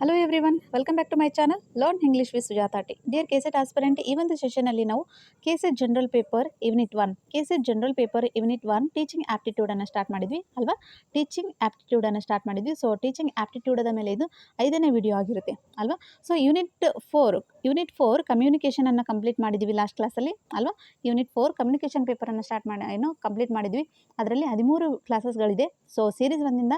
Hello everyone welcome back to my channel learn English with Sujata T dear KSET aspirant ಈ ಒಂದು ಸೆಷನಲ್ಲಿ ನಾವು KSET general paper unit one KSET general paper unit one teaching ಆ್ಯಪ್ಟಿಟ್ಯೂಡನ್ನು start ಮಾಡಿದ್ವಿ, ಅಲ್ವಾ? Teaching ಆ್ಯಪ್ಟಿಟ್ಯೂಡನ್ನು start ಮಾಡಿದ್ವಿ. So teaching ಆ್ಯಪ್ಟಿಟ್ಯೂಡದ ಮೇಲೆ ಇದು ಐದನೇ ವಿಡಿಯೋ ಆಗಿರುತ್ತೆ, ಅಲ್ವಾ? So unit four unit four ಕಮ್ಯುನಿಕೇಷನನ್ನು complete ಮಾಡಿದ್ವಿ ಲಾಸ್ಟ್ ಕ್ಲಾಸಲ್ಲಿ ಅಲ್ವಾ? ಯೂನಿಟ್ ಫೋರ್ ಕಮ್ಯುನಿಕೇಷನ್ ಪೇಪರನ್ನು ಸ್ಟಾರ್ಟ್ ಮಾಡಿ ಏನು ಕಂಪ್ಲೀಟ್ ಮಾಡಿದ್ವಿ. ಅದರಲ್ಲಿ ಹದಿಮೂರು ಕ್ಲಾಸಸ್ಗಳಿದೆ ಸೊ ಸೀರೀಸ್ ಒಂದಿಂದ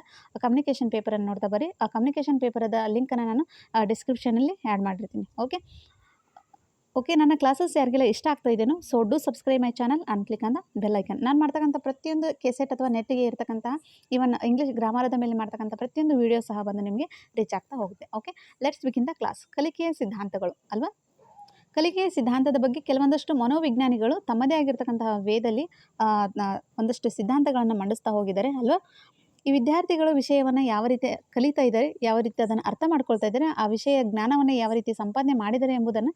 ಕಮ್ಯುನಿಕೇಷನ್ ಪೇಪರನ್ನು ನೋಡ್ತಾ ಬರ್ರಿ. ಆ ಕಮ್ಯುನಿಕೇಷನ್ ಪೇಪರದ ಲಿಂಕನ್ನು ನಾನು ಡಿಸ್ಕ್ರಿಪ್ಷನಲ್ಲಿ ಆ್ಯಡ್ ಮಾಡಿರ್ತೀನಿ. ಓಕೆ ಓಕೆ ನನ್ನ ಕ್ಲಾಸಸ್ ಯಾರಿಗೆಲ್ಲ ಇಷ್ಟ ಆಗ್ತಾ ಇದೆಯೋ so do subscribe my channel and click ಅಂತ ಬೆಲ್ ಐಕನ್ ನಾನು ಮಾಡ್ತಕ್ಕಂಥ ಪ್ರತಿಯೊಂದು ಕೆಸೆಟ್ ಅಥವಾ ನೆಟ್ಟಿಗೆ ಇರ್ತಕ್ಕಂತಹ ಇವನ್ ಇಂಗ್ಲೀಷ್ ಗ್ರಾಮರದ ಮೇಲೆ ಮಾಡ್ತಕ್ಕಂಥ ಪ್ರತಿಯೊಂದು ವೀಡಿಯೋ ಸಹ ಬಂದು ನಿಮಗೆ ರೀಚ್ ಆಗ್ತಾ ಹೋಗುತ್ತೆ. Okay let's begin the class ಕಲಿಕೆಯ ಸಿದ್ಧಾಂತಗಳು, ಅಲ್ವಾ? ಕಲಿಕೆಯ ಸಿದ್ಧಾಂತದ ಬಗ್ಗೆ ಕೆಲವೊಂದಷ್ಟು ಮನೋವಿಜ್ಞಾನಿಗಳು ತಮ್ಮದೇ ಆಗಿರ್ತಕ್ಕಂತಹ ವೇದಲ್ಲಿ ಒಂದಷ್ಟು ಸಿದ್ಧಾಂತಗಳನ್ನು ಮಂಡಿಸ್ತಾ ಹೋಗಿದ್ದಾರೆ, ಅಲ್ವಾ? ಈ ವಿದ್ಯಾರ್ಥಿಗಳು ವಿಷಯವನ್ನು ಯಾವ ರೀತಿ ಕಲಿತಾ ಇದ್ದಾರೆ, ಯಾವ ರೀತಿ ಅದನ್ನು ಅರ್ಥ ಮಾಡ್ಕೊಳ್ತಾ ಇದ್ದಾರೆ, ಆ ವಿಷಯ ಜ್ಞಾನವನ್ನು ಯಾವ ರೀತಿ ಸಂಪಾದನೆ ಮಾಡಿದ್ದಾರೆ ಎಂಬುದನ್ನು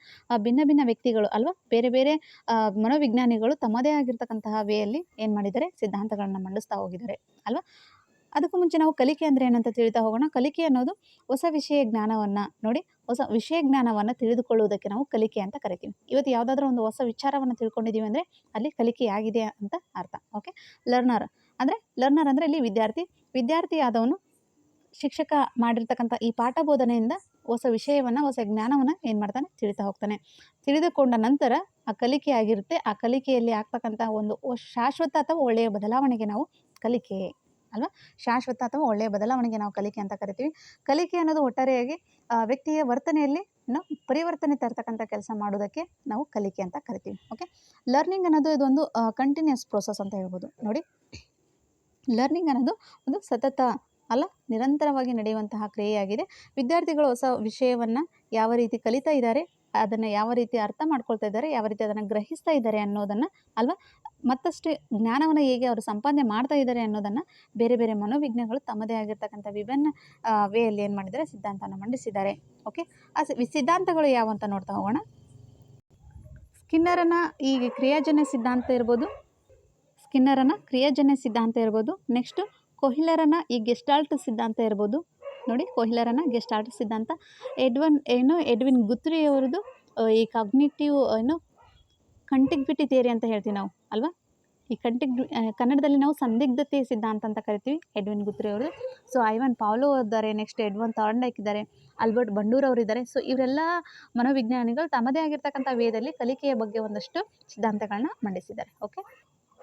ಭಿನ್ನ ಭಿನ್ನ ವ್ಯಕ್ತಿಗಳು ಅಲ್ವಾ ಬೇರೆ ಬೇರೆ ಮನೋವಿಜ್ಞಾನಿಗಳು ತಮ್ಮದೇ ಆಗಿರ್ತಕ್ಕಂತಹ ವೇಯಲ್ಲಿ ಏನು ಮಾಡಿದ್ದಾರೆ, ಸಿದ್ಧಾಂತಗಳನ್ನು ಮಂಡಿಸ್ತಾ ಹೋಗಿದ್ದಾರೆ ಅಲ್ವಾ? ಅದಕ್ಕೂ ಮುಂಚೆ ನಾವು ಕಲಿಕೆ ಅಂದರೆ ಏನಂತ ತಿಳಿತಾ ಹೋಗೋಣ. ಕಲಿಕೆ ಅನ್ನೋದು ಹೊಸ ವಿಷಯ ಜ್ಞಾನವನ್ನು ನೋಡಿ, ಹೊಸ ವಿಷಯ ಜ್ಞಾನವನ್ನು ತಿಳಿದುಕೊಳ್ಳುವುದಕ್ಕೆ ನಾವು ಕಲಿಕೆ ಅಂತ ಕರಿತೀವಿ. ಇವತ್ತು ಯಾವುದಾದ್ರೂ ಒಂದು ಹೊಸ ವಿಚಾರವನ್ನು ತಿಳ್ಕೊಂಡಿದ್ದೀವಿ ಅಂದರೆ ಅಲ್ಲಿ ಕಲಿಕೆ ಆಗಿದೆ ಅಂತ ಅರ್ಥ. ಓಕೆ ಲರ್ನರ್ ಅಂದರೆ ಲರ್ನರ್ ಅಂದರೆ ಇಲ್ಲಿ ವಿದ್ಯಾರ್ಥಿ. ವಿದ್ಯಾರ್ಥಿ ಆದವನು ಶಿಕ್ಷಕ ಮಾಡಿರ್ತಕ್ಕಂಥ ಈ ಪಾಠ ಬೋಧನೆಯಿಂದ ಹೊಸ ವಿಷಯವನ್ನು, ಹೊಸ ಜ್ಞಾನವನ್ನು ಏನು ಮಾಡ್ತಾನೆ? ತಿಳಿತಾ ಹೋಗ್ತಾನೆ. ತಿಳಿದುಕೊಂಡ ನಂತರ ಆ ಕಲಿಕೆ ಆಗಿರುತ್ತೆ. ಆ ಕಲಿಕೆಯಲ್ಲಿ ಆಗ್ತಕ್ಕಂಥ ಒಂದು ಶಾಶ್ವತ ಅಥವಾ ಒಳ್ಳೆಯ ಬದಲಾವಣೆಗೆ ನಾವು ಕಲಿಕೆ, ಅಲ್ವಾ? ಶಾಶ್ವತ ಅಥವಾ ಒಳ್ಳೆಯ ಬದಲಾವಣೆಗೆ ನಾವು ಕಲಿಕೆ ಅಂತ ಕರಿತೀವಿ. ಕಲಿಕೆ ಅನ್ನೋದು ಒಟ್ಟಾರೆಯಾಗಿ ವ್ಯಕ್ತಿಯ ವರ್ತನೆಯಲ್ಲಿ ನಾವು ಪರಿವರ್ತನೆ ತರ್ತಕ್ಕಂಥ ಕೆಲಸ ಮಾಡೋದಕ್ಕೆ ನಾವು ಕಲಿಕೆ ಅಂತ ಕರಿತೀವಿ. ಓಕೆ ಲರ್ನಿಂಗ್ ಅನ್ನೋದು ಇದೊಂದು ಕಂಟಿನ್ಯೂಸ್ ಪ್ರೋಸೆಸ್ ಅಂತ ಹೇಳ್ಬೋದು. ನೋಡಿ. ಲರ್ನಿಂಗ್ ಅನ್ನೋದು ಒಂದು ಸತತ ಅಲ್ಲ, ನಿರಂತರವಾಗಿ ನಡೆಯುವಂತಹ ಕ್ರಿಯೆಯಾಗಿದೆ. ವಿದ್ಯಾರ್ಥಿಗಳು ಹೊಸ ವಿಷಯವನ್ನು ಯಾವ ರೀತಿ ಕಲಿತಾ ಇದ್ದಾರೆ, ಅದನ್ನು ಯಾವ ರೀತಿ ಅರ್ಥ ಮಾಡ್ಕೊಳ್ತಾ ಇದ್ದಾರೆ, ಯಾವ ರೀತಿ ಅದನ್ನು ಗ್ರಹಿಸ್ತಾ ಇದ್ದಾರೆ ಅನ್ನೋದನ್ನು ಅಲ್ವಾ, ಮತ್ತಷ್ಟು ಜ್ಞಾನವನ್ನು ಹೇಗೆ ಅವರು ಸಂಪಾದನೆ ಮಾಡ್ತಾ ಇದ್ದಾರೆ ಅನ್ನೋದನ್ನು ಬೇರೆ ಬೇರೆ ಮನೋವಿಜ್ಞಾನಗಳು ತಮ್ಮದೇ ಆಗಿರ್ತಕ್ಕಂಥ ವಿಭಿನ್ನ ವೇಯಲ್ಲಿ ಏನು ಮಾಡಿದ್ದಾರೆ, ಸಿದ್ಧಾಂತವನ್ನು ಮಂಡಿಸಿದ್ದಾರೆ. ಓಕೆ ಆ ಸಿದ್ಧಾಂತಗಳು ಯಾವ ಅಂತ ನೋಡ್ತಾ ಹೋಗೋಣ. ಸ್ಕಿನ್ನರನ್ನು ಈ ಕ್ರಿಯಾಜನ್ಯ ಸಿದ್ಧಾಂತ ಇರ್ಬೋದು. ಸ್ಕಿನ್ನರನ ಕ್ರಿಯಾಜನ್ಯ ಸಿದ್ಧಾಂತ ಇರ್ಬೋದು. ನೆಕ್ಸ್ಟು ಕೊಹಿಲರನ ಈ ಗೆಸ್ಟಾಲ್ಟ್ ಸಿದ್ಧಾಂತ ಇರ್ಬೋದು. ನೋಡಿ, ಕೊಹಿಲರನ ಗೆಸ್ಟಾಲ್ಟ್ ಸಿದ್ಧಾಂತ. ಎಡ್ವನ್, ಏನು, ಎಡ್ವಿನ್ ಗುತ್ರಿಯವರದು ಅವ್ರದ್ದು ಈ ಕಾಗ್ನಿಟಿವ್ ಏನು ಕಂಟಿಗ್ವಿಟಿ ಥಿಯರಿ ಅಂತ ಹೇಳ್ತೀವಿ ನಾವು, ಅಲ್ವಾ? ಈ ಕಂಟಿಗ್ ಕನ್ನಡದಲ್ಲಿ ನಾವು ಸಂದಿಗ್ಧತೆ ಸಿದ್ಧಾಂತ ಅಂತ ಕರಿತೀವಿ, ಎಡ್ವಿನ್ ಗುತ್ರಿ ಅವರು ಸೊ ಐವನ್ ಪಾವ್ಲೋ ಇದ್ದಾರೆ ನೆಕ್ಸ್ಟ್ ಎಡ್ವನ್ ತಾಂಡೈಕ್ ಇದ್ದಾರೆ, ಆಲ್ಬರ್ಟ್ ಬಂಡೂರ್ ಅವರು ಇದ್ದಾರೆ. ಸೊ ಇವರೆಲ್ಲ ಮನೋವಿಜ್ಞಾನಿಗಳು ತಮ್ಮದೇ ಆಗಿರ್ತಕ್ಕಂಥ ವೇದಲ್ಲಿ ಕಲಿಕೆಯ ಬಗ್ಗೆ ಒಂದಷ್ಟು ಸಿದ್ಧಾಂತಗಳನ್ನ ಮಂಡಿಸಿದ್ದಾರೆ ಓಕೆ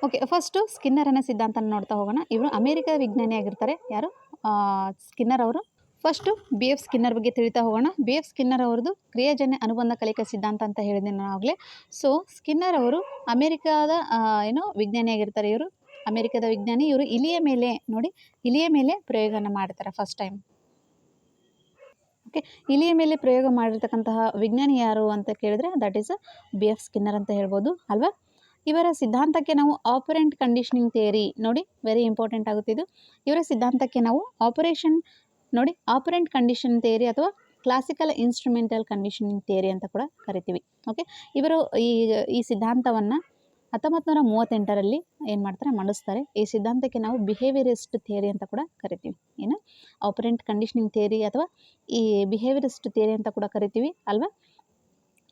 ಓಕೆ ಫಸ್ಟು ಸ್ಕಿನ್ನರನ ಸಿದ್ಧಾಂತನ ನೋಡ್ತಾ ಹೋಗೋಣ. ಇವರು ಅಮೇರಿಕಾದ ವಿಜ್ಞಾನಿ ಆಗಿರ್ತಾರೆ. ಯಾರು? ಸ್ಕಿನ್ನರ್ ಅವರು. ಫಸ್ಟು ಬಿ ಎಫ್ ಸ್ಕಿನ್ನರ್ ಬಗ್ಗೆ ತಿಳಿತಾ ಹೋಗೋಣ. ಬಿ ಎಫ್ ಸ್ಕಿನ್ನರ್ ಅವ್ರದ್ದು ಕ್ರಿಯಾಜನ್ಯ ಅನುಬಂಧ ಕಲಿಕಾ ಸಿದ್ಧಾಂತ ಅಂತ ಹೇಳಿದೆ ನಾನು ಆಗಲೇ. ಸೊ ಸ್ಕಿನ್ನರ್ ಅವರು ಅಮೇರಿಕಾದ ಏನು ವಿಜ್ಞಾನಿಯಾಗಿರ್ತಾರೆ ಇವರು. ಅಮೇರಿಕದ ವಿಜ್ಞಾನಿ. ಇವರು ಇಲಿಯ ಮೇಲೆ, ನೋಡಿ, ಇಲಿಯ ಮೇಲೆ ಪ್ರಯೋಗನ ಮಾಡ್ತಾರೆ ಫಸ್ಟ್ ಟೈಮ್ ಓಕೆ ಇಲಿಯ ಮೇಲೆ ಪ್ರಯೋಗ ಮಾಡಿರ್ತಕ್ಕಂತಹ ವಿಜ್ಞಾನಿ ಯಾರು ಅಂತ ಕೇಳಿದ್ರೆ that is B F Skinner ಅಂತ ಹೇಳ್ಬೋದು. ಅಲ್ವಾ? ಇವರ ಸಿದ್ಧಾಂತಕ್ಕೆ ನಾವು ಆಪರೆಂಟ್ ಕಂಡೀಷನಿಂಗ್ ಥಿಯರಿ ನೋಡಿ ವೆರಿ ಇಂಪಾರ್ಟೆಂಟ್ ಆಗುತ್ತೆ ಇದು. ಇವರ ಸಿದ್ಧಾಂತಕ್ಕೆ ನಾವು ಆಪರೇಷನ್ ನೋಡಿ ಆಪರೆಂಟ್ ಕಂಡೀಷನ್ ಥಿಯರಿ ಅಥವಾ ಕ್ಲಾಸಿಕಲ್ ಇನ್ಸ್ಟ್ರೂಮೆಂಟಲ್ ಕಂಡೀಷನಿಂಗ್ ಥಿಯರಿ ಅಂತ ಕೂಡ ಕರಿತೀವಿ. ಓಕೆ ಇವರು ಈ ಈ ಸಿದ್ಧಾಂತವನ್ನು ಹತ್ತೊಂಬತ್ತು ನೂರ ಮೂವತ್ತೆಂಟರಲ್ಲಿ ಏನು ಮಾಡ್ತಾರೆ? ಮಂಡಿಸ್ತಾರೆ. ಈ ಸಿದ್ಧಾಂತಕ್ಕೆ ನಾವು ಬಿಹೇವಿಯರಿಸ್ಟ್ ಥಿಯರಿ ಅಂತ ಕೂಡ ಕರಿತೀವಿ. ಏನು? ಆಪರೆಂಟ್ ಕಂಡೀಷನಿಂಗ್ ಥಿಯರಿ ಅಥವಾ ಈ ಬಿಹೇವಿಯರಿಸ್ಟ್ ಥಿಯರಿ ಅಂತ ಕೂಡ ಕರಿತೀವಿ ಅಲ್ವಾ?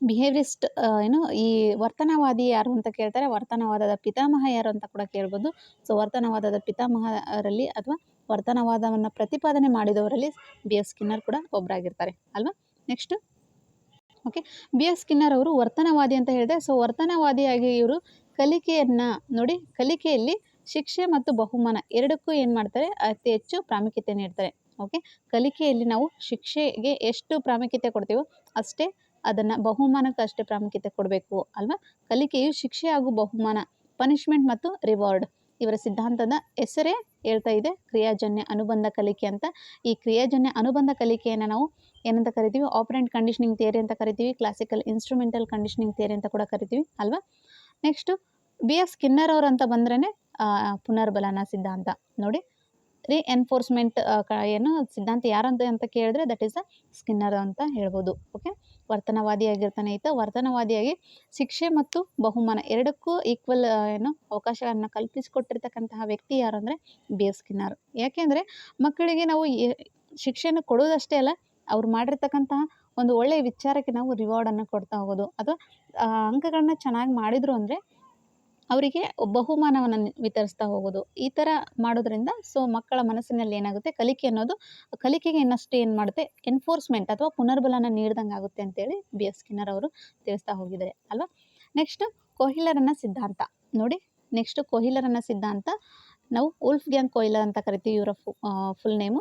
ಬಿಹೇವಿಯರಿಸ್ಟ್ ಏನು, ಈ ವರ್ತನವಾದಿ ಯಾರು ಅಂತ ಕೇಳ್ತಾರೆ, ವರ್ತನವಾದದ ಪಿತಾಮಹ ಯಾರು ಅಂತ ಕೂಡ ಕೇಳ್ಬೋದು. ಸೊ ವರ್ತನವಾದದ ಪಿತಾಮಹರಲ್ಲಿ ಅಥವಾ ವರ್ತನವಾದವನ್ನು ಪ್ರತಿಪಾದನೆ ಮಾಡಿದವರಲ್ಲಿ ಬಿ ಎಸ್ ಸ್ಕಿನ್ನರ್ ಕೂಡ ಒಬ್ಬರಾಗಿರ್ತಾರೆ ಅಲ್ವಾ? Next okay B S Skinner ಅವರು ವರ್ತನವಾದಿ ಅಂತ ಹೇಳಿದೆ. ಸೊ ವರ್ತನವಾದಿಯಾಗಿ ಇವರು ಕಲಿಕೆಯನ್ನು ನೋಡಿ, ಕಲಿಕೆಯಲ್ಲಿ ಶಿಕ್ಷೆ ಮತ್ತು ಬಹುಮಾನ ಎರಡಕ್ಕೂ ಏನು ಮಾಡ್ತಾರೆ, ಅತಿ ಹೆಚ್ಚು ಪ್ರಾಮುಖ್ಯತೆ ನೀಡ್ತಾರೆ. ಓಕೆ ಕಲಿಕೆಯಲ್ಲಿ ನಾವು ಶಿಕ್ಷೆಗೆ ಎಷ್ಟು ಪ್ರಾಮುಖ್ಯತೆ ಕೊಡ್ತೀವೋ ಅಷ್ಟೇ ಅದನ್ನು ಬಹುಮಾನಕ್ಕೆ ಅಷ್ಟೇ ಪ್ರಾಮುಖ್ಯತೆ ಕೊಡಬೇಕು ಅಲ್ವಾ? ಕಲಿಕೆಯು ಶಿಕ್ಷೆ ಹಾಗೂ ಬಹುಮಾನ ಪನಿಷ್ಮೆಂಟ್ ಮತ್ತು ರಿವಾರ್ಡ್ ಇವರ ಸಿದ್ಧಾಂತದ ಹೆಸರೇ ಹೇಳ್ತಾ ಇದೆ ಕ್ರಿಯಾಜನ್ಯ ಅನುಬಂಧ ಕಲಿಕೆ ಅಂತ. ಈ ಕ್ರಿಯಾಜನ್ಯ ಅನುಬಂಧ ಕಲಿಕೆಯನ್ನು ನಾವು ಏನಂತ ಕರಿತೀವಿ? ಆಪರೆಂಟ್ ಕಂಡೀಷನಿಂಗ್ ಥಿಯರಿ ಅಂತ ಕರಿತೀವಿ ಕ್ಲಾಸಿಕಲ್ ಇನ್ಸ್ಟ್ರೂಮೆಂಟಲ್ ಕಂಡೀಷನಿಂಗ್ ಥಿಯರಿ ಅಂತ ಕೂಡ ಕರಿತೀವಿ ಅಲ್ವಾ? ನೆಕ್ಸ್ಟು ಬಿ ಎಫ್ ಸ್ಕಿನ್ನರ್ ಅವರು ಅಂತ ಬಂದ್ರೇ ಪುನರ್ಬಲನ ಸಿದ್ಧಾಂತ. ನೋಡಿ ರೀ ಎನ್ಫೋರ್ಸ್ಮೆಂಟ್ ಏನು ಸಿದ್ಧಾಂತ ಯಾರಂತ ಅಂತ ಕೇಳಿದ್ರೆ ದಟ್ ಈಸ್ ದ ಸ್ಕಿನ್ನರ್ ಅಂತ ಹೇಳ್ಬೋದು ಓಕೆ ವರ್ತನವಾದಿಯಾಗಿರ್ತಾನೆ ಈತ. ವರ್ತನವಾದಿಯಾಗಿ ಶಿಕ್ಷೆ ಮತ್ತು ಬಹುಮಾನ ಎರಡಕ್ಕೂ ಈಕ್ವಲ್ ಏನು ಅವಕಾಶವನ್ನು ಕಲ್ಪಿಸಿಕೊಟ್ಟಿರ್ತಕ್ಕಂತಹ ವ್ಯಕ್ತಿ ಯಾರು ಅಂದರೆ ಬೇಸ್ಕಿನಾರ್. ಯಾಕೆಂದರೆ ಮಕ್ಕಳಿಗೆ ನಾವು ಶಿಕ್ಷೆಯನ್ನು ಕೊಡೋದಷ್ಟೇ ಅಲ್ಲ, ಅವ್ರು ಮಾಡಿರ್ತಕ್ಕಂತಹ ಒಂದು ಒಳ್ಳೆಯ ವಿಚಾರಕ್ಕೆ ನಾವು ರಿವಾರ್ಡನ್ನು ಕೊಡ್ತಾ ಹೋಗೋದು. ಅಥವಾ ಅಂಕಗಳನ್ನ ಚೆನ್ನಾಗಿ ಮಾಡಿದರು ಅಂದರೆ ಅವರಿಗೆ ಬಹುಮಾನವನ್ನು ವಿತರಿಸ್ತಾ ಹೋಗೋದು. ಈ ಥರ ಮಾಡೋದ್ರಿಂದ ಸೊ ಮಕ್ಕಳ ಮನಸ್ಸಿನಲ್ಲಿ ಏನಾಗುತ್ತೆ? ಕಲಿಕೆ ಅನ್ನೋದು, ಕಲಿಕೆಗೆ ಇನ್ನಷ್ಟು ಏನು ಮಾಡುತ್ತೆ? ಎನ್ಫೋರ್ಸ್ಮೆಂಟ್ ಅಥವಾ ಪುನರ್ಬಲನ ನೀಡ್ದಂಗೆ ಆಗುತ್ತೆ ಅಂತೇಳಿ ಬಿ. ಎಸ್. ಸ್ಕಿನ್ನರ್ ಅವರು ತಿಳಿಸ್ತಾ ಹೋಗಿದ್ದಾರೆ, ಅಲ್ವಾ? ನೆಕ್ಸ್ಟ್ ಕೊಹಿಲರನ್ನ ಸಿದ್ಧಾಂತ. ನೋಡಿ ನೆಕ್ಸ್ಟ್ ಕೊಹಿಲರನ್ನ ಸಿದ್ಧಾಂತ. ನಾವು ಉಲ್ಫ್ ಗ್ಯಾಂಗ್ ಕೊಯ್ಲರ್ ಅಂತ ಕರಿತೀವಿ, ಇವರ ಫುಲ್ ನೇಮು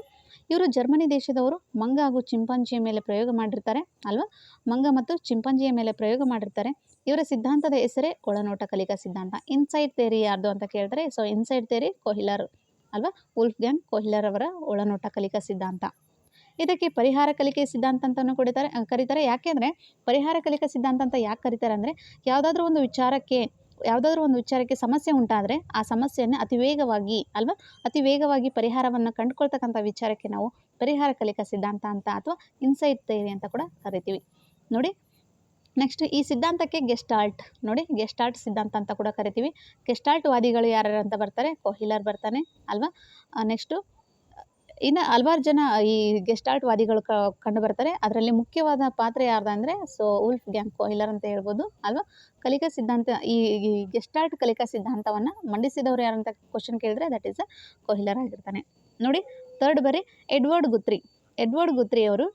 ಇವರು ಜರ್ಮನಿ ದೇಶದವರು, ಮಂಗ ಹಾಗೂ ಚಿಂಪಾಂಜಿಯ ಮೇಲೆ ಪ್ರಯೋಗ ಮಾಡಿರ್ತಾರೆ, ಅಲ್ವಾ? ಮಂಗ ಮತ್ತು ಚಿಂಪಾಂಜಿಯ ಮೇಲೆ ಪ್ರಯೋಗ ಮಾಡಿರ್ತಾರೆ. ಇವರ ಸಿದ್ಧಾಂತದ ಹೆಸರೇ ಒಳನೋಟ ಕಲಿಕಾ ಸಿದ್ಧಾಂತ. ಇನ್ಸೈಡ್ ಥೇರಿ ಯಾರ್ದು ಅಂತ ಕೇಳಿದ್ರೆ ಸೊ ಇನ್ಸೈಡ್ ಥೇರಿ ಕೊಹಿಲರ್ ಅಲ್ವಾ? ಉಲ್ಫ್ ಗ್ಯಾಂಗ್ ಕೊಹಿಲರ್ ಅವರ ಒಳನೋಟ ಕಲಿಕಾ ಸಿದ್ಧಾಂತ. ಇದಕ್ಕೆ ಪರಿಹಾರ ಕಲಿಕೆ ಸಿದ್ಧಾಂತ ಅಂತಲೂ ಕುಡಿತಾರೆ ಕರೀತಾರೆ. ಯಾಕೆಂದರೆ ಪರಿಹಾರ ಕಲಿಕಾ ಸಿದ್ಧಾಂತ ಅಂತ ಯಾಕೆ ಕರೀತಾರೆ ಅಂದರೆ, ಯಾವುದಾದ್ರೂ ಒಂದು ವಿಚಾರಕ್ಕೆ, ಯಾವುದಾದ್ರೂ ಒಂದು ವಿಚಾರಕ್ಕೆ ಸಮಸ್ಯೆ ಉಂಟಾದರೆ, ಆ ಸಮಸ್ಯೆಯನ್ನು ಅತಿ ವೇಗವಾಗಿ ಅಲ್ವಾ? ಅತಿ ವೇಗವಾಗಿ ಪರಿಹಾರವನ್ನು ಕಂಡುಕೊಳ್ತಕ್ಕಂಥ ವಿಚಾರಕ್ಕೆ ನಾವು ಪರಿಹಾರ ಕಲಿಕಾ ಸಿದ್ಧಾಂತ ಅಂತ, ಅಥವಾ ಇನ್ಸೈಟ್ ಥೇರಿ ಅಂತ ಕೂಡ ಕರಿತೀವಿ. ನೋಡಿ ನೆಕ್ಸ್ಟ್ ಈ ಸಿದ್ಧಾಂತಕ್ಕೆ ಗೆಸ್ಟಾಲ್ಟ್ ನೋಡಿ ಗೆಸ್ಟಾಲ್ಟ್ ಸಿದ್ಧಾಂತ ಅಂತ ಕೂಡ ಕರಿತೀವಿ. ಗೆಸ್ಟಾಲ್ಟ್ ವಾದಿಗಳು ಯಾರ್ಯಾರು ಅಂತ ಬರ್ತಾರೆ? ಕೊಹಿಲರ್ ಬರ್ತಾನೆ, ಅಲ್ವಾ? ನೆಕ್ಸ್ಟು ಇನ್ನು ಹಲವಾರು ಜನ ಈ ಗೆಸ್ಟಾಲ್ಟ್ ವಾದಿಗಳು ಕಂಡು ಬರ್ತಾರೆ. ಅದರಲ್ಲಿ ಮುಖ್ಯವಾದ ಪಾತ್ರ ಯಾರ್ದು ಅಂದರೆ ಸೊ ಉಲ್ಫ್ ಗ್ಯಾಂಗ್ ಕೊಹಿಲರ್ ಅಂತ ಹೇಳ್ಬೋದು, ಅಲ್ವಾ? ಕಲಿಕಾ ಸಿದ್ಧಾಂತ, ಈ ಗೆಸ್ಟಾಲ್ಟ್ ಕಲಿಕಾ ಸಿದ್ಧಾಂತವನ್ನು ಮಂಡಿಸಿದವರು ಯಾರು ಅಂತ ಕ್ವಶನ್ ಕೇಳಿದ್ರೆ ದಟ್ ಈಸ್ ಅ ಕೊಹಿಲರ್ ಆಗಿರ್ತಾನೆ. ನೋಡಿ ಥರ್ಡ್ ಬರೀ ಎಡ್ವರ್ಡ್ ಗುತ್ರಿ ಎಡ್ವರ್ಡ್ ಗುತ್ರಿ ಅವರು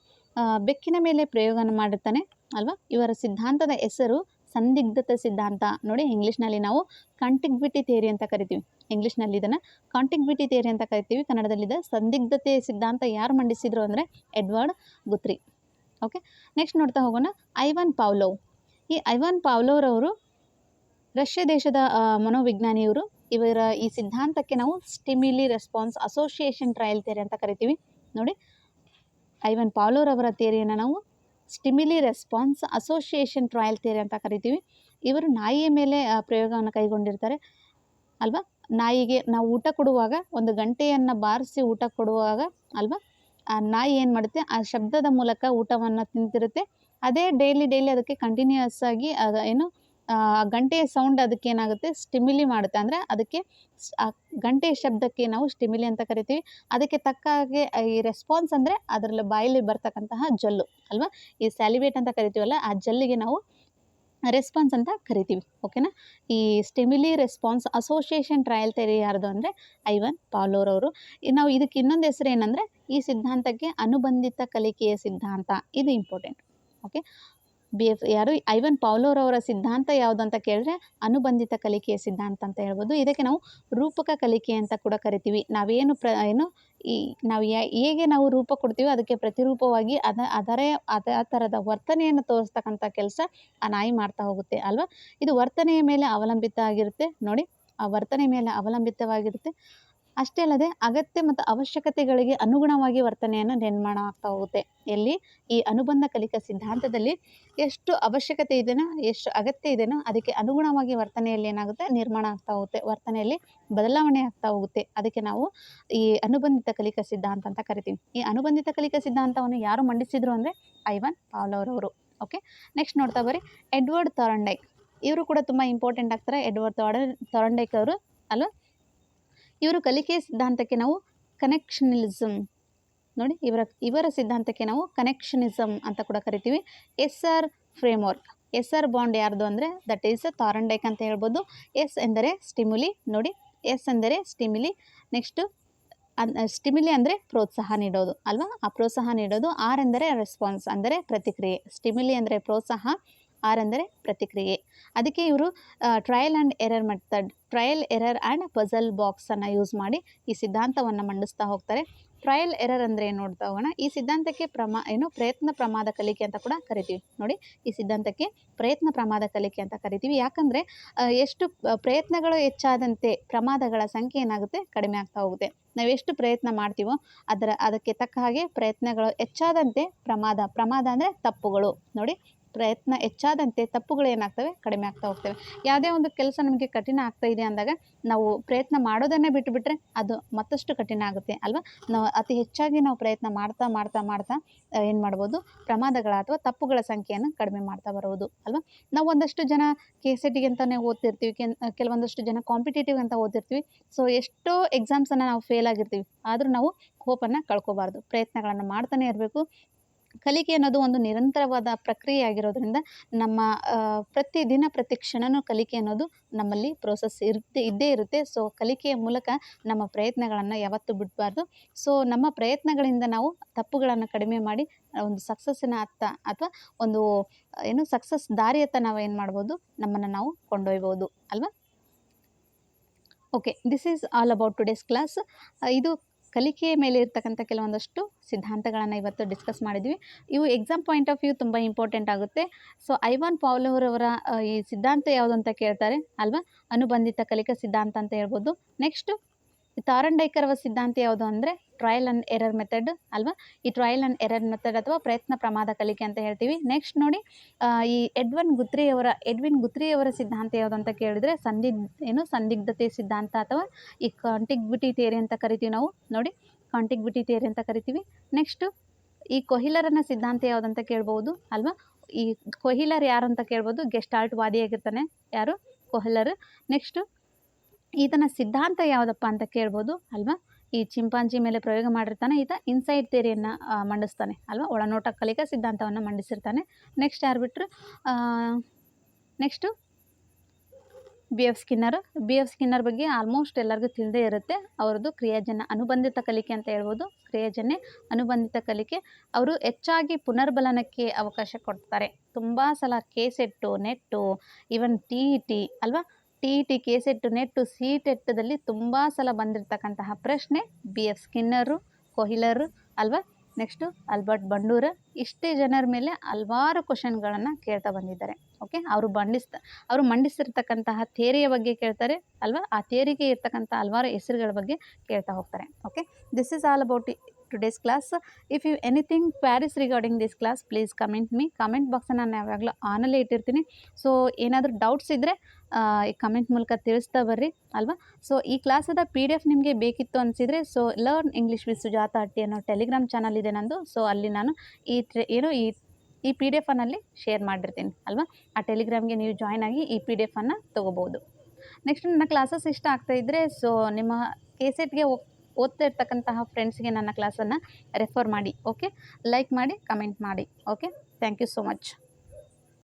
ಬೆಕ್ಕಿನ ಮೇಲೆ ಪ್ರಯೋಗನ ಮಾಡುತ್ತಾನೆ, ಅಲ್ವಾ? ಇವರ ಸಿದ್ಧಾಂತದ ಹೆಸರು ಸಂದಿಗ್ಧತೆ ಸಿದ್ಧಾಂತ. ನೋಡಿ, ಇಂಗ್ಲೀಷ್ನಲ್ಲಿ ನಾವು ಕಾಂಟಿಗ್ವಿಟಿ ಥಿಯರಿ ಅಂತ ಕರಿತೀವಿ. ಇಂಗ್ಲೀಷ್ನಲ್ಲಿ ಇದನ್ನು ಕಾಂಟಿಗ್ವಿಟಿ ಥಿಯರಿ ಅಂತ ಕರಿತೀವಿ. ಕನ್ನಡದಲ್ಲಿದೆ ಸಂದಿಗ್ಧತೆ ಸಿದ್ಧಾಂತ. ಯಾರು ಮಂಡಿಸಿದ್ರು ಅಂದರೆ ಎಡ್ವರ್ಡ್ ಗುತ್ರಿ. ಓಕೆ? ನೆಕ್ಸ್ಟ್ ನೋಡ್ತಾ ಹೋಗೋಣ. ಐವನ್ ಪಾವ್ಲೋವ್ ಈ ಐವನ್ ಪಾವ್ಲೋವ್ರವರು ರಷ್ಯಾ ದೇಶದ ಮನೋವಿಜ್ಞಾನಿಯವರು. ಇವರ ಈ ಸಿದ್ಧಾಂತಕ್ಕೆ ನಾವು stimuli response association trial theory ಅಂತ ಕರಿತೀವಿ. ನೋಡಿ ಐವನ್ ಅವರ ಥಿಯರಿಯನ್ನು ನಾವು stimuli response association trial theory ಅಂತ ಕರಿತೀವಿ. ಇವರು ನಾಯಿಯ ಮೇಲೆ ಪ್ರಯೋಗವನ್ನು ಕೈಗೊಂಡಿರ್ತಾರೆ. ಅಲ್ವಾ? ನಾಯಿಗೆ ನಾವು ಊಟ ಕೊಡುವಾಗ, ಒಂದು ಗಂಟೆಯನ್ನು ಬಾರಿಸಿ ಊಟ ಕೊಡುವಾಗ, ಅಲ್ವಾ? ಆ, ನಾಯಿ ಏನು ಮಾಡುತ್ತೆ? ಆ ಶಬ್ದದ ಮೂಲಕ ಊಟವನ್ನು ತಿಂತಿರುತ್ತೆ. ಅದೇ ಡೈಲಿ ಡೈಲಿ ಅದಕ್ಕೆ ಕಂಟಿನ್ಯೂಯಸ್ ಆಗಿ, ಅದು, ಏನು ಗಂಟೆಯ ಸೌಂಡ್ ಅದಕ್ಕೆ ಏನಾಗುತ್ತೆ? ಸ್ಟಿಮಿಲಿ ಮಾಡುತ್ತೆ. ಅಂದರೆ ಅದಕ್ಕೆ ಆ ಗಂಟೆಯ ಶಬ್ದಕ್ಕೆ ನಾವು ಸ್ಟಿಮಿಲಿ ಅಂತ ಕರಿತೀವಿ. ಅದಕ್ಕೆ ತಕ್ಕ ಹಾಗೆ ಈ ರೆಸ್ಪಾನ್ಸ್ ಅಂದರೆ ಅದರಲ್ಲಿ ಬಾಯಲ್ಲಿ ಬರ್ತಕ್ಕಂತಹ ಜಲ್ಲು ಅಲ್ವಾ? ಈ ಸ್ಯಾಲಿವೇಟ್ ಅಂತ ಕರಿತೀವಲ್ಲ, ಆ ಜಲ್ಲಿಗೆ ನಾವು ರೆಸ್ಪಾನ್ಸ್ ಅಂತ ಕರಿತೀವಿ. ಓಕೆನಾ ಈ ಸ್ಟಿಮಿಲಿ ರೆಸ್ಪಾನ್ಸ್ ಅಸೋಸಿಯೇಷನ್ ಟ್ರಯಲ್ ತೆರೆ ಯಾರ್ದು ಅಂದರೆ ಐವನ್ ಈ ನಾವು ಇದಕ್ಕೆ ಇನ್ನೊಂದು ಹೆಸರು ಏನಂದರೆ ಈ ಸಿದ್ಧಾಂತಕ್ಕೆ ಅನುಬಂಧಿತ ಕಲಿಕೆಯ ಸಿದ್ಧಾಂತ. ಇದು ಇಂಪಾರ್ಟೆಂಟ್ ಓಕೆ ಬಿ ಎಫ್ ಯಾರು? ಐವನ್ ಪೌಲೋರವರ ಸಿದ್ಧಾಂತ ಯಾವುದು ಅಂತ ಕೇಳಿದ್ರೆ ಅನುಬಂಧಿತ ಕಲಿಕೆಯ ಸಿದ್ಧಾಂತ ಅಂತ ಹೇಳ್ಬೋದು. ಇದಕ್ಕೆ ನಾವು ರೂಪಕ ಕಲಿಕೆ ಅಂತ ಕೂಡ ಕರಿತೀವಿ. ನಾವೇನು ಪ್ರ, ಏನು ಈ, ನಾವು ಹೇಗೆ ನಾವು ರೂಪ ಕೊಡ್ತೀವೋ ಅದಕ್ಕೆ ಪ್ರತಿರೂಪವಾಗಿ ಅದ, ಅದರೇ, ಅದ, ಆ ಥರದ ವರ್ತನೆಯನ್ನು ತೋರಿಸ್ತಕ್ಕಂಥ ಕೆಲಸ ಆ ನಾಯಿ ಮಾಡ್ತಾ ಹೋಗುತ್ತೆ ಅಲ್ವಾ? ಇದು ವರ್ತನೆಯ ಮೇಲೆ ಅವಲಂಬಿತ ಆಗಿರುತ್ತೆ. ನೋಡಿ, ಆ ವರ್ತನೆ ಮೇಲೆ ಅವಲಂಬಿತವಾಗಿರುತ್ತೆ. ಅಷ್ಟೇ ಅಲ್ಲದೆ ಅಗತ್ಯ ಮತ್ತು ಅವಶ್ಯಕತೆಗಳಿಗೆ ಅನುಗುಣವಾಗಿ ವರ್ತನೆಯನ್ನು ನಿರ್ಮಾಣ ಆಗ್ತಾ ಹೋಗುತ್ತೆ. ಎಲ್ಲಿ? ಈ ಅನುಬಂಧ ಕಲಿಕಾ ಸಿದ್ಧಾಂತದಲ್ಲಿ ಎಷ್ಟು ಅವಶ್ಯಕತೆ ಇದೆಯೋ ಎಷ್ಟು ಅಗತ್ಯ ಇದೆಯೋ ಅದಕ್ಕೆ ಅನುಗುಣವಾಗಿ ವರ್ತನೆಯಲ್ಲಿ ಏನಾಗುತ್ತೆ? ನಿರ್ಮಾಣ ಆಗ್ತಾ ಹೋಗುತ್ತೆ. ವರ್ತನೆಯಲ್ಲಿ ಬದಲಾವಣೆ ಆಗ್ತಾ ಹೋಗುತ್ತೆ. ಅದಕ್ಕೆ ನಾವು ಈ ಅನುಬಂಧಿತ ಕಲಿಕಾ ಸಿದ್ಧಾಂತ ಅಂತ ಕರಿತೀವಿ. ಈ ಅನುಬಂಧಿತ ಕಲಿಕಾ ಸಿದ್ಧಾಂತವನ್ನು ಯಾರು ಮಂಡಿಸಿದ್ರು ಅಂದರೆ ಐವನ್ ಪಾವ್ಲೋರವರು ಓಕೆ? ನೆಕ್ಸ್ಟ್ ನೋಡ್ತಾ ಬರ್ರಿ. ಎಡ್ವರ್ಡ್ ಥಾರಂಡೈಕ್ ಇವರು ಕೂಡ ತುಂಬ ಇಂಪಾರ್ಟೆಂಟ್ ಆಗ್ತಾರೆ. ಎಡ್ವರ್ಡ್ ಥಾರಂಡೈಕ್ ಅವರು ಅಲ್ವಾ? ಇವರು ಕಲಿಕೆಯ ಸಿದ್ಧಾಂತಕ್ಕೆ ನಾವು ಕನೆಕ್ಷನಿಸಮ್ ನೋಡಿ, ಇವರ ಇವರ ಸಿದ್ಧಾಂತಕ್ಕೆ ನಾವು ಕನೆಕ್ಷನಿಸಮ್ ಅಂತ ಕೂಡ ಕರಿತೀವಿ. S R framework S R bond ಯಾರ್ದು ಅಂದರೆ ದಟ್ ಈಸ್ ಥಾರಂಡೈಕ್ ಅಂತ ಹೇಳ್ಬೋದು. ಎಸ್ ಎಂದರೆ ಸ್ಟಿಮ್ಯುಲಿ ನೋಡಿ ಎಸ್ ಎಂದರೆ ಸ್ಟಿಮಿಲಿ ನೆಕ್ಸ್ಟು ಸ್ಟಿಮಿಲಿ ಅಂದರೆ ಪ್ರೋತ್ಸಾಹ ನೀಡೋದು, ಅಲ್ವಾ? ಆ ಪ್ರೋತ್ಸಾಹ ನೀಡೋದು ಆರ್ ಎಂದರೆ ರೆಸ್ಪಾನ್ಸ್ ಅಂದರೆ ಪ್ರತಿಕ್ರಿಯೆ. ಸ್ಟಿಮಿಲಿ ಅಂದರೆ ಪ್ರೋತ್ಸಾಹ ಆರ್ ಅಂದರೆ ಪ್ರತಿಕ್ರಿಯೆ. ಅದಕ್ಕೆ ಇವರು trial and error method trial error and puzzle ಬಾಕ್ಸನ್ನು use ಮಾಡಿ ಈ ಸಿದ್ಧಾಂತವನ್ನು ಮಂಡಿಸ್ತಾ ಹೋಗ್ತಾರೆ. ಟ್ರಯಲ್ ಎರರ್ ಅಂದರೆ ಏನು ನೋಡ್ತಾ ಹೋಗೋಣ? ಈ ಸಿದ್ಧಾಂತಕ್ಕೆ ಪ್ರಮಾ, ಏನು ಪ್ರಯತ್ನ ಪ್ರಮಾದ ಕಲಿಕೆ ಅಂತ ಕೂಡ ಕರಿತೀವಿ. ನೋಡಿ, ಈ ಸಿದ್ಧಾಂತಕ್ಕೆ ಪ್ರಯತ್ನ ಪ್ರಮಾದ ಕಲಿಕೆ ಅಂತ ಕರಿತೀವಿ. ಯಾಕಂದರೆ ಎಷ್ಟು ಪ್ರಯತ್ನಗಳು ಹೆಚ್ಚಾದಂತೆ ಪ್ರಮಾದಗಳ ಸಂಖ್ಯೆ ಏನಾಗುತ್ತೆ? ಕಡಿಮೆ ಆಗ್ತಾ ಹೋಗುತ್ತೆ. ನಾವು ಎಷ್ಟು ಪ್ರಯತ್ನ ಮಾಡ್ತೀವೋ ಅದರ, ಅದಕ್ಕೆ ತಕ್ಕ ಹಾಗೆ ಪ್ರಯತ್ನಗಳು ಹೆಚ್ಚಾದಂತೆ ಪ್ರಮಾದ ಪ್ರಮಾದ ಅಂದರೆ ತಪ್ಪುಗಳು. ನೋಡಿ ಪ್ರಯತ್ನ ಹೆಚ್ಚಾದಂತೆ ತಪ್ಪುಗಳು ಏನಾಗ್ತವೆ ಕಡಿಮೆ ಆಗ್ತಾ ಹೋಗ್ತವೆ. ಯಾವುದೇ ಒಂದು ಕೆಲಸ ನಮಗೆ ಕಠಿಣ ಆಗ್ತಾ ಇದೆ ಅಂದಾಗ ನಾವು ಪ್ರಯತ್ನ ಮಾಡೋದನ್ನೇ ಬಿಟ್ಟುಬಿಟ್ರೆ ಅದು ಮತ್ತಷ್ಟು ಕಠಿಣ ಆಗುತ್ತೆ ಅಲ್ವಾ? ನಾವು ಅತಿ ಹೆಚ್ಚಾಗಿ ನಾವು ಪ್ರಯತ್ನ ಮಾಡ್ತಾ ಮಾಡ್ತಾ ಮಾಡ್ತಾ ಏನು ಮಾಡ್ಬೋದು? ಪ್ರಮಾದಗಳ ಅಥವಾ ತಪ್ಪುಗಳ ಸಂಖ್ಯೆಯನ್ನು ಕಡಿಮೆ ಮಾಡ್ತಾ ಬರುವುದು ಅಲ್ವಾ? ನಾವು ಒಂದಷ್ಟು ಜನ ಕೆ ಸಿ ಟಿಗೆ ಅಂತಲೇ ಓದ್ತಿರ್ತೀವಿ ಕೆ ಕೆಲವೊಂದಷ್ಟು ಜನ ಕಾಂಪಿಟೇಟಿವ್ ಅಂತ ಓದ್ತಿರ್ತೀವಿ. ಸೊ ಎಷ್ಟೋ ಎಕ್ಸಾಮ್ಸನ್ನು ನಾವು ಫೇಲ್ ಆಗಿರ್ತೀವಿ. ಆದರೂ ನಾವು ಹೋಪನ್ನು ಕಳ್ಕೋಬಾರ್ದು. ಪ್ರಯತ್ನಗಳನ್ನು ಮಾಡ್ತಾನೆ ಇರಬೇಕು. ಕಲಿಕೆ ಅನ್ನೋದು ಒಂದು ನಿರಂತರವಾದ ಪ್ರಕ್ರಿಯೆ ಆಗಿರೋದ್ರಿಂದ ನಮ್ಮ ಪ್ರತಿ ಪ್ರತಿದಿನ ಪ್ರತಿ ಕ್ಷಣನೂ ಕಲಿಕೆ ಅನ್ನೋದು ನಮ್ಮಲ್ಲಿ ಪ್ರೋಸೆಸ್ ಇರುತ್ತೆ ಇದ್ದೇ ಇರುತ್ತೆ. ಸೊ ಕಲಿಕೆಯ ಮೂಲಕ ನಮ್ಮ ಪ್ರಯತ್ನಗಳನ್ನು ಯಾವತ್ತೂ ಬಿಡಬಾರ್ದು. ಸೊ ನಮ್ಮ ಪ್ರಯತ್ನಗಳಿಂದ ನಾವು ತಪ್ಪುಗಳನ್ನು ಕಡಿಮೆ ಮಾಡಿ, ಒಂದು ಸಕ್ಸಸ್ಸಿನ ಅತ್ತ ಅಥವಾ ಒಂದು, ಏನು ಸಕ್ಸಸ್ ದಾರಿಯತ್ತ ನಾವು ಏನು ಮಾಡ್ಬೋದು? ನಮ್ಮನ್ನು ನಾವು ಕೊಂಡೊಯ್ಬೋದು. ಅಲ್ವಾ? Okay this is all about today's class ಇದು ಕಲಿಕೆಯ ಮೇಲೆ ಇರ್ತಕ್ಕಂಥ ಕೆಲವೊಂದಷ್ಟು ಸಿದ್ಧಾಂತಗಳನ್ನು ಇವತ್ತು ಡಿಸ್ಕಸ್ ಮಾಡಿದ್ವಿ. ಇವು ಎಕ್ಸಾಮ್ ಪಾಯಿಂಟ್ ಆಫ್ ವ್ಯೂ ತುಂಬ ಇಂಪಾರ್ಟೆಂಟ್ ಆಗುತ್ತೆ. ಸೊ ಐವಾನ್ ಪಾವ್ಲೋರವರ ಈ ಸಿದ್ಧಾಂತ ಯಾವುದು ಅಂತ ಕೇಳ್ತಾರೆ ಅಲ್ವಾ? ಅನುಬಂಧಿತ ಕಲಿಕಾ ಸಿದ್ಧಾಂತ ಅಂತ ಹೇಳ್ಬೋದು. ನೆಕ್ಸ್ಟು ತಾರಂಡೈಕರವ ಸಿದ್ಧಾಂತ ಯಾವುದು ಅಂದರೆ ಟ್ರಯಲ್ ಆ್ಯಂಡ್ ಎರರ್ ಮೆಥಡ್ ಅಲ್ವಾ? ಈ ಟ್ರಯಲ್ ಆ್ಯಂಡ್ ಎರರ್ ಮೆಥಡ್ ಅಥವಾ ಪ್ರಯತ್ನ ಪ್ರಮಾದ ಕಲಿಕೆ ಅಂತ ಹೇಳ್ತೀವಿ. ನೆಕ್ಸ್ಟ್ ನೋಡಿ ಈ ಎಡ್ವನ್ ಗುತ್ರಿಯವರ, ಎಡ್ವಿನ್ ಗುತ್ರಿಯವರ ಸಿದ್ಧಾಂತ ಯಾವುದು ಅಂತ ಕೇಳಿದರೆ ಸಂದಿಗ್, ಏನು ಸಂದಿಗ್ಧತೆ ಸಿದ್ಧಾಂತ ಅಥವಾ ಈ ಕಾಂಟಿಗ್ಬಿಟಿ ಥಿಯರಿ ಅಂತ ಕರಿತೀವಿ ನಾವು. ನೋಡಿ ಕಾಂಟಿಗ್ಬಿಟಿ ಥಿಯರಿ ಅಂತ ಕರಿತೀವಿ. ನೆಕ್ಸ್ಟು ಈ ಕೊಹಿಲರನ ಸಿದ್ಧಾಂತ ಯಾವುದಂತ ಕೇಳ್ಬೋದು ಅಲ್ವಾ? ಈ ಕೊಹಿಲರ್ ಯಾರು ಅಂತ ಕೇಳ್ಬೋದು? ಗೆಸ್ಟಾಲ್ಟ್ ವಾದಿಯಾಗಿರ್ತಾನೆ ಯಾರು? ಕೊಹಿಲರ್. ನೆಕ್ಸ್ಟು ಈತನ ಸಿದ್ಧಾಂತ ಯಾವುದಪ್ಪ ಅಂತ ಕೇಳ್ಬೋದು ಅಲ್ವಾ? ಈ ಚಿಂಪಾಂಜಿ ಮೇಲೆ ಪ್ರಯೋಗ ಮಾಡಿರ್ತಾನೆ, ಈತ ಇನ್ಸೈಡ್ ಥಿಯರಿಯನ್ನು ಮಂಡಿಸ್ತಾನೆ, ಅಲ್ವಾ? ಒಳನೋಟ ಕಲಿಕಾ ಸಿದ್ಧಾಂತವನ್ನು ಮಂಡಿಸಿರ್ತಾನೆ. ನೆಕ್ಸ್ಟ್ ಯಾರು ಬಿಟ್ಟರು next B F Skinner B F Skinner ಬಗ್ಗೆ ಆಲ್ಮೋಸ್ಟ್ ಎಲ್ಲರಿಗೂ ತಿಳಿದೇ ಇರುತ್ತೆ. ಅವ್ರದ್ದು ಕ್ರಿಯಾಜನ್ಯ ಅನುಬಂಧಿತ ಕಲಿಕೆ ಅಂತ ಹೇಳ್ಬೋದು. ಕ್ರಿಯಾಜನ್ಯ ಅನುಬಂಧಿತ ಕಲಿಕೆ. ಅವರು ಹೆಚ್ಚಾಗಿ ಪುನರ್ಬಲನಕ್ಕೆ ಅವಕಾಶ ಕೊಡ್ತಾರೆ. ತುಂಬ ಸಲ K set net even T E T ಅಲ್ವಾ? T T K set net C ಟೆಟ್ಟದಲ್ಲಿ ತುಂಬ ಸಲ ಬಂದಿರತಕ್ಕಂತಹ ಪ್ರಶ್ನೆ. ಬಿ ಎಫ್ ಸ್ಕಿನ್ನರು, ಕೊಹಿಲರು ಅಲ್ವಾ? Next Albert Bandura. ಇಷ್ಟೇ ಜನರ ಮೇಲೆ ಹಲವಾರು ಕ್ವಶನ್ಗಳನ್ನು ಕೇಳ್ತಾ ಬಂದಿದ್ದಾರೆ. ಓಕೆ ಅವರು ಬಂಡಿಸ್ತ, ಅವರು ಮಂಡಿಸಿರ್ತಕ್ಕಂತಹ ಥೇರಿಯ ಬಗ್ಗೆ ಕೇಳ್ತಾರೆ ಅಲ್ವಾ? ಆ ಥೇರಿಗೆ ಇರ್ತಕ್ಕಂಥ ಹಲವಾರು ಹೆಸರುಗಳ ಬಗ್ಗೆ ಕೇಳ್ತಾ ಹೋಗ್ತಾರೆ. Okay this is all about today's class if you anything Paris regarding this class please comment me comment ಬಾಕ್ಸನ್ನು ನಾನು ಯಾವಾಗಲೂ ಆನಲ್ಲೇ ಇಟ್ಟಿರ್ತೀನಿ. ಸೊ ಏನಾದರೂ ಡೌಟ್ಸ್ ಇದ್ದರೆ ಕಮೆಂಟ್ ಮೂಲಕ ತಿಳಿಸ್ತಾ ಬರ್ರಿ, ಅಲ್ವಾ? ಸೊ ಈ ಕ್ಲಾಸದ ಪಿ ಡಿ ಎಫ್ ನಿಮಗೆ ಬೇಕಿತ್ತು ಅನಿಸಿದರೆ so learn English with Sujata Atti ಅನ್ನೋ ಟೆಲಿಗ್ರಾಮ್ ಚಾನಲ್ ಇದೆ ನಂದು. ಸೊ ಅಲ್ಲಿ ನಾನು ಈ ಏನು ಈ ಈ ಪಿ ಡಿ ಎಫನ್ನಲ್ಲಿ ಶೇರ್ ಮಾಡಿರ್ತೀನಿ ಅಲ್ವಾ? ಆ ಟೆಲಿಗ್ರಾಮ್ಗೆ ನೀವು ಜಾಯ್ನ್ ಆಗಿ ಈ ಪಿ ಡಿ ಎಫನ್ನು ತೊಗೋಬೋದು. ನೆಕ್ಸ್ಟ್ ನನ್ನ ಕ್ಲಾಸಸ್ ಇಷ್ಟ ಆಗ್ತಾ ಇದ್ದರೆ ಸೊ ನಿಮ್ಮ ಕೆ ಸೆಟ್ಗೆ ಓದ್ತಾ ಇರ್ತಕ್ಕಂತಹ ಫ್ರೆಂಡ್ಸ್ಗೆ ನನ್ನ ಕ್ಲಾಸನ್ನು ರೆಫರ್ ಮಾಡಿ ಓಕೆ ಲೈಕ್ ಮಾಡಿ ಕಮೆಂಟ್ ಮಾಡಿ okay thank you so much